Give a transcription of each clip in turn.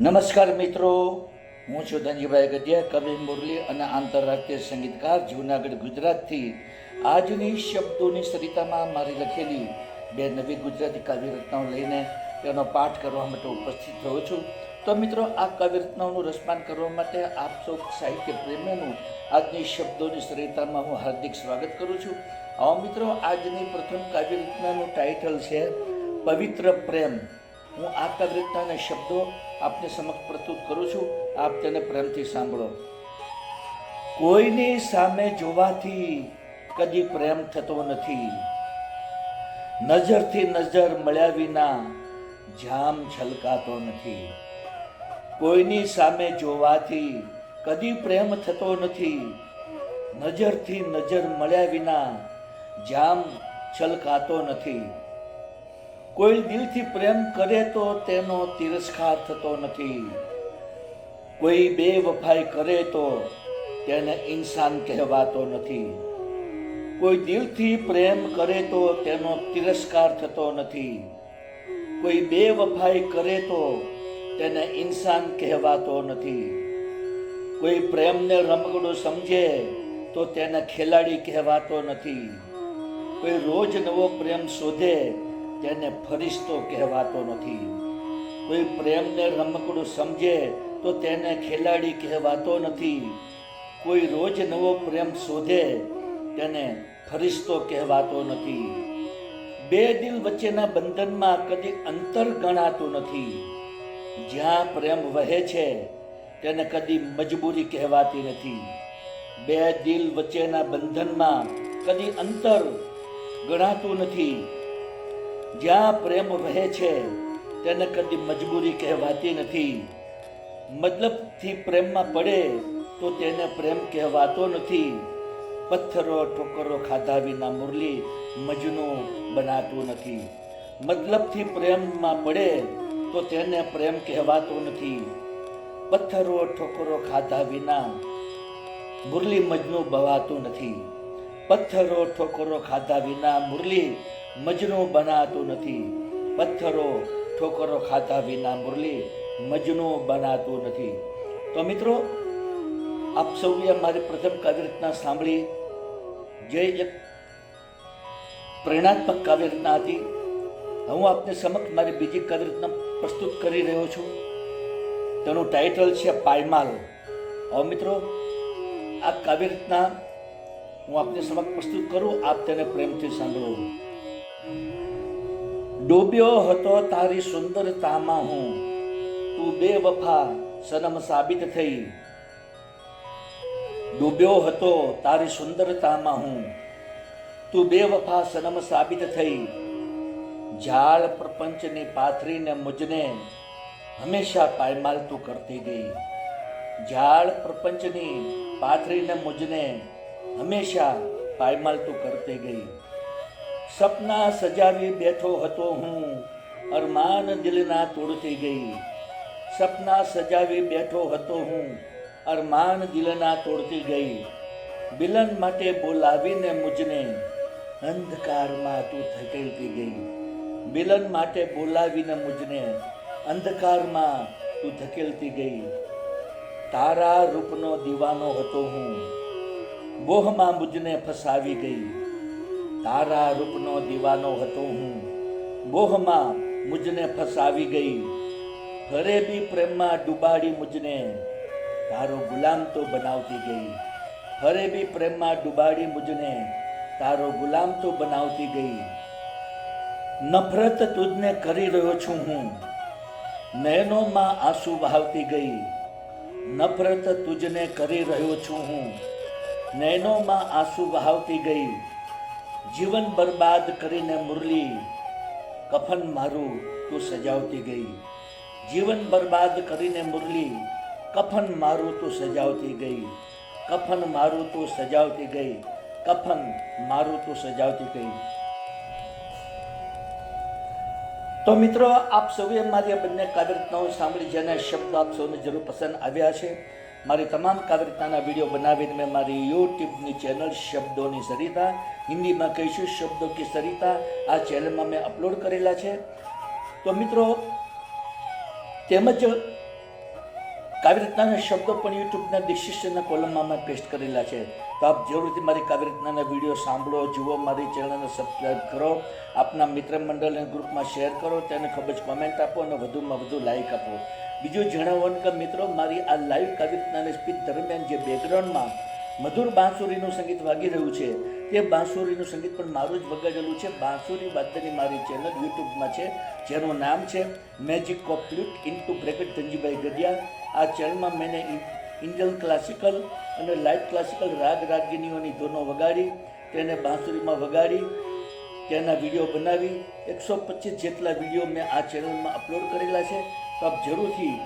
નમસ્કાર મિત્રો. હું છું ધનજીભાઈ ગઢિયા કવિ મુરલી અને આંતરરાષ્ટ્રીય સંગીતકાર, જૂનાગઢ, ગુજરાતથી. આજની શબ્દોની સરિતામાં મારી લખેલી બે નવી ગુજરાતી કાવ્ય રચનાઓ લઈને તેનો પાઠ કરવા માટે ઉપસ્થિત થયો છું. તો મિત્રો, આ કાવ્ય રચનાઓનું રસપાન કરવા માટે આપ સૌ સાહિત્ય પ્રેમીનું આજની શબ્દોની સરિતામાં હું હાર્દિક સ્વાગત કરું છું. આવો મિત્રો, આજની પ્રથમ કાવ્ય રચનાનું ટાઇટલ છે, પવિત્ર પ્રેમ. હું આ કાવ્ય શબ્દો આપને સમક્ષ પ્રસ્તુત કરું છું. આપ તેને પ્રેમથી સાંભળો. કોઈની સામે જોવાથી કદી પ્રેમ થતો નથી. નજરથી નજર મળ્યા વિના જામ છલકાતો નથી. કોઈની સામે જોવાથી કદી પ્રેમ થતો નથી. નજરથી નજર મળ્યા વિના જામ છલકાતો નથી. કોઈ દિલથી પ્રેમ કરે તો તેનો તિરસ્કાર થતો નથી. કોઈ બે વફાઈ કરે તો તેને ઇન્સાન કહેવાતો નથી. કોઈ દિલથી પ્રેમ કરે તો તેનો તિરસ્કાર થતો નથી. કોઈ બે વફાઈ કરે તો તેને ઇન્સાન કહેવાતો નથી. કોઈ પ્રેમને રમકડું સમજે તો તેને ખેલાડી કહેવાતો નથી. કોઈ રોજ નવો પ્રેમ શોધે તેને ફરિશ્તો કહેવાતો નથી. કોઈ પ્રેમને રમકડું સમજે તો તેને ખેલાડી કહેવાતો નથી. કોઈ રોજ નવો પ્રેમ શોધે તેને ફરિશ્તો કહેવાતો નથી. બે દિલ વચ્ચેના બંધનમાં કદી અંતર ગણાતું નથી. જ્યાં પ્રેમ વહે છે, તેને કદી મજબૂરી કહેવાતી નથી. બે દિલ વચ્ચેના બંધનમાં કદી અંતર ગણાતું નથી. જ્યાં પ્રેમ વહે છે, તેને કદી મજબૂરી કહેવાતી નથી. મતલબથી પ્રેમમાં પડે તો તેને પ્રેમ કહેવાતો નથી. પથ્થરો, ઠોકરો ખાધા વિના મુરલી મજનું બનાતું નથી. મતલબથી પ્રેમમાં પડે તો તેને પ્રેમ કહેવાતો નથી. પથ્થરો, ઠોકરો ખાધા વિના મુરલી મજનું બવાતું નથી. પથ્થરો ઠોકરો ખાધા વિના મુરલી મજનું બનાતું નથી. પથ્થરો ઠોકરો ખાધા વિના મુરલી મજનું બનાતું નથી. તો મિત્રો, આપ સૌએ મારી પ્રથમ કાવ્ય રચના સાંભળી. જે એક પ્રેરણાત્મક કાવ્ય રચના હતી. હું આપને સમક્ષ મારી બીજી કાવ્ય રચના પ્રસ્તુત કરી રહ્યો છું. તેનું ટાઇટલ છે પાયમાલ. હવે મિત્રો, આ કાવ્ય રચના હું આપને સમક્ષ પ્રસ્તુત કરું, આપ તેને પ્રેમથી સાંભળો. ડૂબ્યો હતો તારી સુંદરતામાં હું. તું બે વફા સનમ સાબિત થઈ. ડૂબ્યો હતો તારી સુંદરતામાં હું. તું બે વફા સનમ સાબિત થઈ. ઝાડ પ્રપંચની પાથરીને મુજને હંમેશા પાયમાલ તું કરતી ગઈ. ઝાડ પ્રપંચની પાથરીને મુજને હંમેશા પાયમાલ કરતી ગઈ. સપના સજાવી બેઠો હતો હું, અરમાન દિલના તોડતી ગઈ. સપના સજાવી બેઠો હતો હું, અરમાન દિલના તોડતી ગઈ. બિલન માટે બોલાવીને મુજને અંધકારમાં તું થકેલતી ગઈ. બિલન માટે બોલાવીને મુજને અંધકારમાં તું ધકેલતી ગઈ. તારા રૂપનો દીવાનો હતો હું બોહમાં મુજને ફસાવી ગઈ. તારા રૂપનો દીવાનો હતો હું. મોહમાં મુજને ફસાવી ગઈ. ઘરે બી પ્રેમમાં ડૂબાડી મુજને. તારો ગુલામ તો બનાવતી ગઈ. હરે બી પ્રેમમાં ડૂબાડી મુજને. તારો ગુલામ તો બનાવતી ગઈ. નફરત તુજને કરી રહ્યો છું હું. નયનોમાં આંસુ વહાવતી ગઈ. નફરત તુજને કરી રહ્યો છું હું. નયનોમાં આંસુ વહાવતી ગઈ. જીવન બરબાદ કરીને મુરલી, કફન મારું તું સજાવતી ગઈ. જીવન બરબાદ કરીને મુરલી, કફન મારું તું સજાવતી ગઈ. કફન મારું તું સજાવતી ગઈ. કફન મારું તું સજાવતી ગઈ. તો મિત્રો, આપ સૌએ મારી આ બંને કાવ્યરચનાઓ સાંભળી જેના શબ્દો આપ સૌને જરૂર પસંદ આવ્યા છે. મારી તમામ કાવ્યતાના વીડિયો બનાવીને મેં મારી યુટ્યુબની ચેનલ શબ્દોની સરિતા, હિન્દીમાં કહીશું શબ્દો કે સરિતા, આ ચેનલમાં મેં અપલોડ કરેલા છે. તો મિત્રો, તેમજ કાવ્યરત્નાના શબ્દો પણ યુટ્યુબના ડિસ્ક્રિપ્શનના કોલમમાં મેં પેસ્ટ કરેલા છે. તો આપ જરૂરથી મારી કાવ્યરત્નાના વીડિયો સાંભળો, જુઓ, મારી ચેનલને સબસ્ક્રાઈબ કરો, આપના મિત્ર મંડળ ગ્રુપમાં શેર કરો, તેને ખૂબ જ કોમેન્ટ આપો અને વધુમાં વધુ લાઇક આપો. બીજું જણાવવાનું કે મિત્રો, મારી આ લાઈવ કાવ્યરત્નાની સ્પીચ દરમિયાન જે બેકગ્રાઉન્ડમાં મધુર બાંસુરીનું સંગીત વાગી રહ્યું છે, તે બાંસુરીનું સંગીત પણ મારું જ વગાડેલું છે. બાંસુરી વાદ્યની મારી ચેનલ યુટ્યુબમાં છે, જેનું નામ છે magic of flute two bracket Dhanjibhai Gadhiya. આ ચેનલમાં મેં ઇન્ડિયન ક્લાસિકલ અને લાઇટ ક્લાસિકલ રાગ રાગિનીઓની ધૂનો વગાડી, તેને બાંસુરીમાં વગાડી તેના વીડિયો બનાવી. એકસો પચીસ જેટલા વીડિયો મેં આ ચેનલમાં અપલોડ કરેલા છે. તો આપ જરૂરથી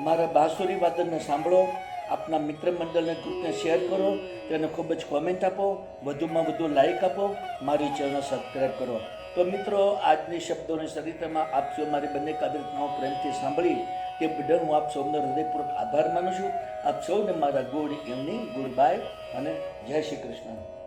મારા બાંસુરી વાદનને સાંભળો, આપના મિત્ર મંડળને, ગ્રુપને શેર કરો તેને ખૂબ જ કોમેન્ટ આપો, વધુમાં વધુ લાઇક આપો, મારી ચેનલ સબસ્ક્રાઈબ કરો. તો મિત્રો, આજની શબ્દોની સરિતામાં આપ સૌ મારી બંને કાવ્યરચનાઓ પ્રેમથી સાંભળી, તે બદલ હું આપ સૌનો હૃદયપૂર્વક આભાર માનું છું. આપ સૌને મારા ગુડ ઇવનિંગ ગુડ બાય અને જય શ્રી કૃષ્ણ.